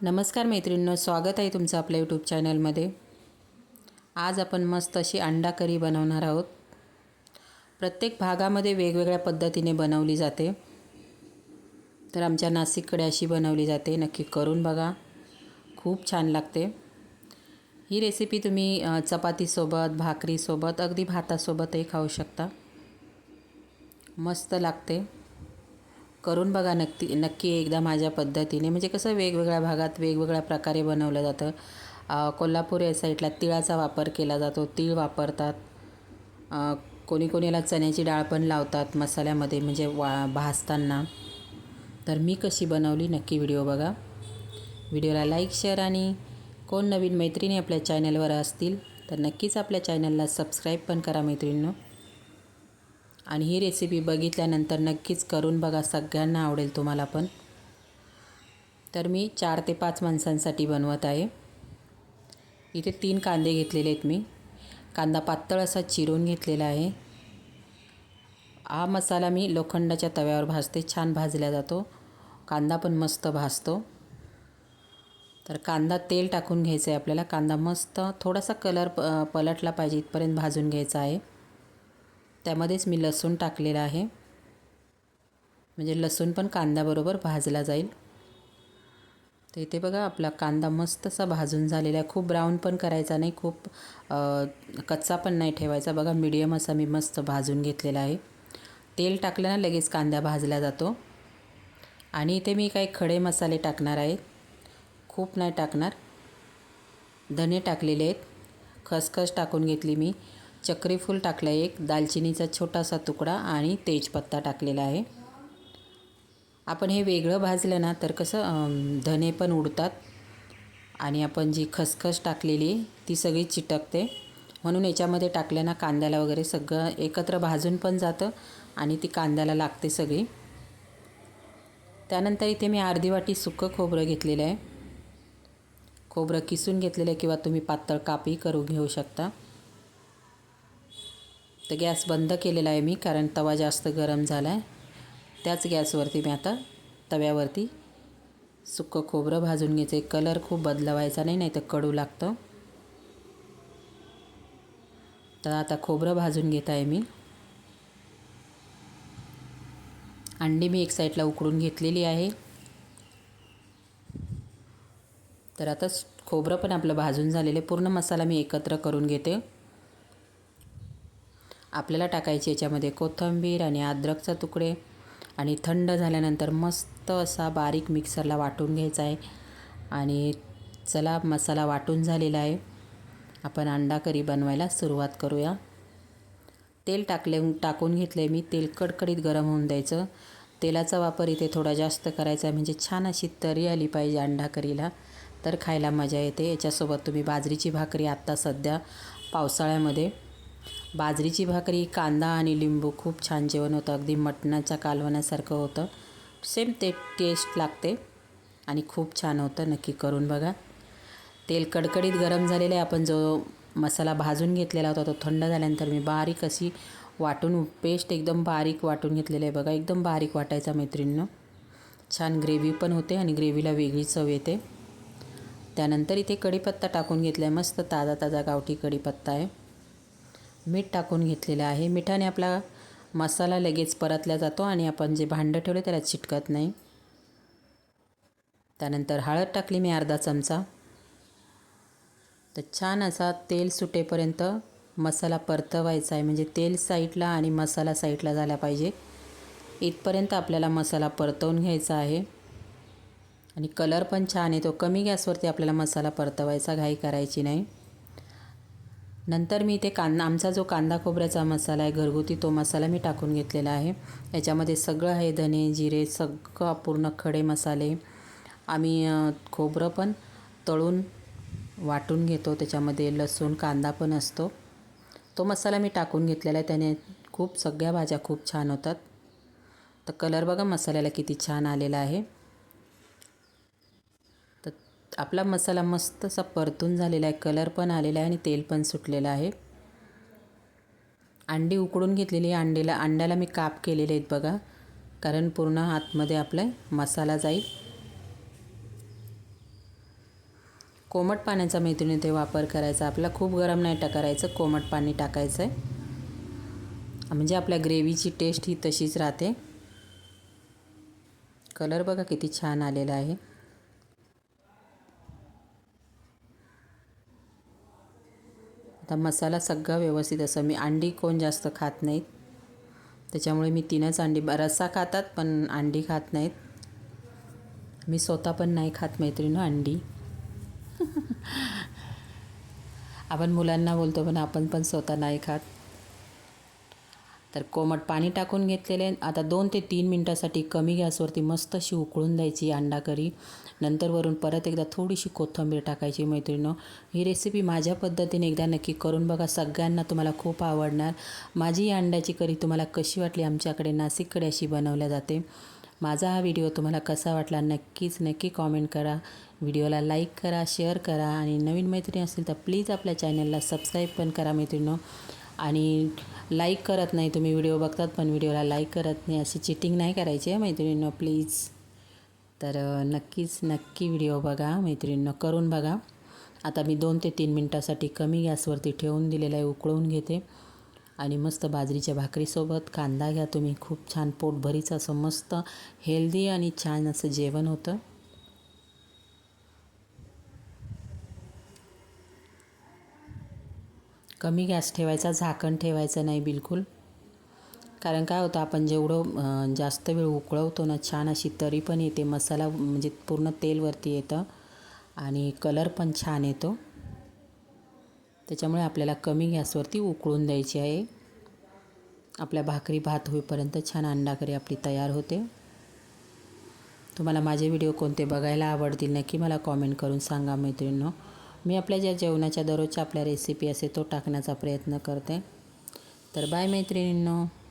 नमस्कार मैत्रिणींनो स्वागत आहे तुमचं आपल्या यूट्यूब चॅनलमध्ये आज आपण मस्त अशी अंडा करी बनवणार आहोत. प्रत्येक भागामध्ये वेगवेगळ्या पद्धतीने बनवली जाते. तर आमच्या नाशिककडे अशी बनवली जाते. नक्की करून बघा. खूप छान लागते. ही रेसिपी तुम्ही चपातीसोबत भाकरीसोबत अगदी भातासोबतही खाऊ शकता. मस्त लागते. करून बघा नक्की नक्की एकदा माझ्या पद्धतीने. म्हणजे कसं वेगवेगळ्या भागात वेगवेगळ्या प्रकारे बनवलं जातं. कोल्हापूर या साईडला तिळाचा वापर केला जातो. तीळ वापरतात. कोणी कोणीला चण्याची डाळ पण लावतात मसाल्यामध्ये म्हणजे वा भाजताना. तर मी कशी बनवली नक्की व्हिडिओ बघा. व्हिडिओला लाईक शेअर आणि कोण नवीन मैत्रिणी आपल्या चॅनलवर असतील तर नक्कीच आपल्या चॅनलला सबस्क्राईब पण करा मैत्रिणींनो. आणि ही रेसिपी बघितल्यानंतर नक्कीच करून बघा सगळ्यांना आवडेल तुम्हाला पण. तर मी चार ते पाच माणसांसाठी बनवत आहे. इथे तीन कांदे घेतलेले आहेत मी. कांदा पातळ असा चिरून घेतलेला आहे. हा मसाला मी लोखंडाच्या तव्यावर भाजते छान भाजला जातो. कांदा पण मस्त भाजतो. तर कांदा तेल टाकून घ्यायचं आहे आपल्याला. कांदा मस्त थोडासा कलर प पलटला पाहिजे इथपर्यंत भाजून घ्यायचा आहे. त्यामध्येच मी लसूण टाकलेला आहे. म्हणजे लसूण पण कांद्याबरोबर भाजला जाईल. तर इथे बघा आपला कांदा मस्त असा भाजून झालेला आहे. खूप ब्राऊन पण करायचा नाही खूप कच्चा पण नाही ठेवायचा. बघा मीडियम असा मी मस्त भाजून घेतलेला आहे. तेल टाकलं ना लगेच कांदा भाजला जातो. आणि इथे मी काही खडे मसाले टाकणार आहे. खूप नाही टाकणार. धने टाकलेले आहेत. खसखस टाकून घेतली मी. चक्रीफूल टाकलं आहे एक दालचिनीचा छोटासा तुकडा आणि तेजपत्ता टाकलेला आहे. आपण हे वेगळं भाजलं ना तर कसं धने पण उडतात. आणि आपण जी खसखस टाकलेली ती सगळी चिटकते. म्हणून याच्यामध्ये टाकल्यानं कांद्याला वगैरे सगळं एकत्र भाजून पण जातं आणि ती कांद्याला लागते सगळी. त्यानंतर इथे मी अर्धी वाटी सुकं खोबरं घेतलेलं आहे. खोबरं किसून घेतलेलं आहे किंवा तुम्ही पातळ कापी करून घेऊ शकता. तर गॅस बंद केलेला आहे मी कारण तवा जास्त गरम झाला आहे त्याच गॅसवरती मी आता तव्यावरती सुकं खोबरं भाजून घ्यायचं. आहे कलर खूप बदलवायचा नाही नाही तर कडू लागतं. तर आता खोबरं भाजून घेत आहे मी. अंडी मी एक साईडला उकडून घेतलेली आहे. तर आता खोबरं पण आपलं भाजून झालेलं आहे. पूर्ण मसाला मी एकत्र करून घेते. आपल्याला टाकायची याच्यामध्ये कोथिंबीर आणि अद्रकचा तुकडे आणि थंड झाल्यानंतर मस्त असा बारीक मिक्सरला वाटून घ्यायचा आहे. आणि चला मसाला वाटून झालेला आहे. आपण अंडा करी बनवायला सुरुवात करूया. तेल टाकले टाकून घेतले मी. तेल कडकडीत गरम होऊन द्यायचं. तेलाचा वापर इथे थोडा जास्त करायचा आहे. म्हणजे छान अशी तरी आली पाहिजे अंडा करीला. तर खायला मजा येते. याच्यासोबत तुम्ही बाजरीची भाकरी आत्ता सध्या पावसाळ्यामध्ये बाजरीची भाकरी कांदा आणि लिंबू खूप छान जेवण होतं. अगदी मटणाच्या कालवण्यासारखं होतं. सेम ते टेस्ट लागते आणि खूप छान होतं. नक्की करून बघा. तेल कडकडीत गरम झालेलं आहे. आपण जो मसाला भाजून घेतलेला होता तो थंड झाल्यानंतर मी बारीक अशी वाटून पेस्ट एकदम बारीक वाटून घेतलेलं आहे बघा. एकदम बारीक वाटायचा मैत्रिणीनं. छान ग्रेव्ही पण होते आणि ग्रेव्हीला वेगळी चव येते. त्यानंतर इथे कढीपत्ता टाकून घेतला आहे मस्त ताजा ताजा गावठी कढीपत्ता आहे. मीठ टाकून घेतलेलं आहे. मिठाने आपला मसाला लगेच परतला जातो आणि आपण जे भांडं ठेवलं त्याला चिटकत नाही. त्यानंतर हळद टाकली मी अर्धा चमचा. तर छान असा तेल सुटेपर्यंत मसाला परतवायचा आहे. म्हणजे तेल साईडला आणि मसाला साईडला झाला पाहिजे. इथपर्यंत आपल्याला मसाला परतवून घ्यायचा आहे. आणि कलर पण छान येतो कमी गॅसवरती आपल्याला मसाला परतवायचा घाई करायची नाही. नंतर मी ते कांदा आमचा जो कांदा खोबऱ्याचा मसाला आहे घरगुती तो मसाला मी टाकून घेतलेला आहे. याच्यामध्ये सगळं आहे धने जिरे सगळं पूर्ण खडे मसाले. आम्ही खोबरं पण तळून वाटून घेतो. त्याच्यामध्ये लसूण कांदा पण असतो. तो मसाला मी टाकून घेतलेला आहे. त्याने खूप सगळ्या भाज्या खूप छान होतात. तर कलर बघा मसाल्याला किती छान आलेला आहे. आपला मसाला मस्त असा परतून झालेला आहे. कलर पण आलेला आहे आणि तेल पण सुटलेलं आहे. अंडी उकडून घेतलेली आहे. अंडीला अंड्याला मी काप केलेले आहेत बघा. कारण पूर्ण आतमध्ये आपला मसाला जाईल. कोमट पाण्याचा मैत्रीण ते वापर करायचा. आपला खूप गरम नाही टाकायचं. कोमट पाणी टाकायचं आहे म्हणजे आपल्या ग्रेव्हीची टेस्ट ही तशीच राहते. कलर बघा किती छान आलेला आहे. आता मसाला सगळा व्यवस्थित असं मी अंडी कोण जास्त खात नाहीत. त्याच्यामुळे मी तीनच अंडी रस्सा खातात पण अंडी खात नाहीत. मी स्वतः पण नाही खात मैत्रिणी अंडी. आपण मुलांना बोलतो पण आपण पण स्वतः नाही खात. तर कोमट पाणी टाकून घेतलेले. आता दोन ते तीन मिनटासाठी कमी गॅसवरती मस्त अशी उकळून द्यायची अंडा करी. नंतर वरून परत एकदा थोडीशी कोथिंबीर टाकायची मैत्रिणं ही रेसिपी माझ्या पद्धतीने एकदा नक्की करून बघा. सगळ्यांना तुम्हाला खूप आवडणार. माझी ही अंड्याची करी तुम्हाला कशी वाटली आमच्याकडे नाशिककडे अशी बनवल्या जाते. माझा हा व्हिडिओ तुम्हाला कसा वाटला नक्कीच नक्की कॉमेंट करा. व्हिडिओला लाईक करा शेअर करा आणि नवीन मैत्रिणी असतील तर प्लीज आपल्या चॅनलला सबस्क्राईब पण करा मैत्रिणं आणि लाईक करत नाही तुम्ही व्हिडिओ बघतात पण व्हिडिओला लाईक करत नाही अशी चिटिंग नाही करायची आहे मैत्रिणींनो प्लीज तर नक्कीच नक्की व्हिडिओ बघा मैत्रिणीनं करून बघा. आता मी दोन ते तीन मिनटासाठी कमी गॅसवरती ठेवून दिलेलं आहे उकळून घेते. आणि मस्त बाजरीच्या भाकरीसोबत कांदा घ्या तुम्ही. खूप छान पोटभरीचं असं मस्त हेल्दी आणि छान असं जेवण होतं. कमी गॅस ठेवायचा झाकण ठेवायचं नाही बिलकुल. कारण काय होतं आपण जेवढं जास्त वेळ उकळवतो ना छान अशी तरी पण येते. मसाला म्हणजे पूर्ण तेलवरती येतं आणि कलर पण छान येतो. त्याच्यामुळे आपल्याला कमी गॅसवरती उकळून द्यायची आहे. आपल्या भाकरी भात होईपर्यंत छान अंडा करी आपली तयार होते. तुम्हाला माझे व्हिडिओ कोणते बघायला आवडतील नक्की मला कॉमेंट करून सांगा मैत्रिणींनो. मी आपल्या ज्या जेवणाच्या दररोजच्या आपल्या रेसिपी असे तो टाकण्याचा प्रयत्न करते. तर बाय मैत्रिणींनो.